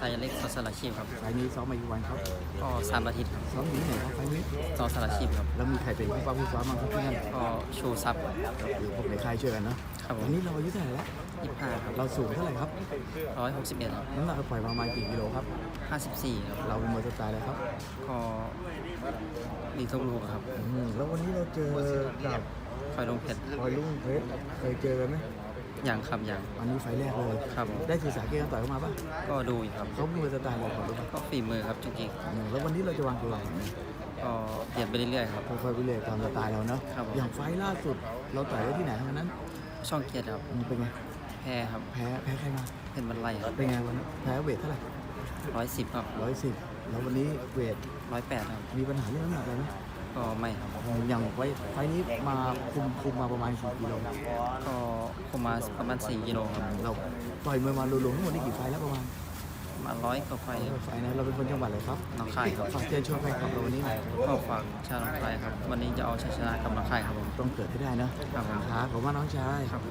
ไทยเล็กสอสละชีพครับ ไฟล์นี้ซ้อมมากี่วันครับก็สามอาทิตย์ครับซ้อมอยู่ที่ไหนครับไฟล์นี้สอสละชีพครับ แล้วมีใครเป็นผู้ป้าผู้ซ้อมบ้างครับที่นั่นก็ชูซับอยู่พวกในค่ายช่วยกันนะครับผม วันนี้เราอายุเท่าไหร่แล้วยี่ห้าครับเราสูงเท่าไหร่ครับร้อยหกสิบเอ็ดครับน้ำหนักเราปล่อยมาประมาณกี่กิโลครับ ห้าสิบสี่ครับ เราเป็นมวยสไตล์อะไรครับก็ดีทุกลูกครับอืมแล้ววันนี้เราเจอกับคอยลงเพชรพลอยลุงเพชรเคยเจอกันไหมอ ย่างครับอย่างอันนี้ไฟล์แรกเลยครับผมได้ศึกษาเกมการต่อยเข้ามาปะก็ดูอยู่ครับเขาเป็นมวยสไตล์อะไรก่อนรู้ปะก็ฝีมือครับจุกิอืมแล้ววันนี้เราจะวางตัวยังไงก็เปลี่ยนไปเรื่อยๆครับค่อยๆไปเรื่อยตามสไตล์เราเนาะครับผมอย่างไฟล์ล่าสุดเราต่อยไว้ที่ไหนทั้งนั้นช่องเกียรติครับอืมเป็นไงแพ้ครับแพ้แพ้ใครมาเป็นบรรลัยครับเป็นไงวันนั้นแพ้เวทเท่าไหร่ร้อยสิบครับร้อยสิบแล้ววันนี้เวทร้อยแปดครับมีปัญหาเรื่องน้ำหนักอะไรไหมก็ไม่ครับอย่างไว้ไฟล์นี้มาคุมคุมมาประมาณกี่กิโลก็ ประมาณประมาณสี่กิโลครับเราต่อยมวยมารวมๆทั้งหมดนี่กี่ไฟล์แล้วประมาณประมาณร้อยกว่าไฟครับ ไฟล์นะเราเป็นคนจังหวัดอะไรครับหน้องคายครับ ฝากเชิญชวนแฟนคลับเราวันนี้หน่อยก็ฝากชาวหน้องคายครับ วันนี้จะเอาชัยชนะกับหน้องคายครับผมต้องเกิดให้ได้นะครับผม ครับผมว่าน้องชาย ครับ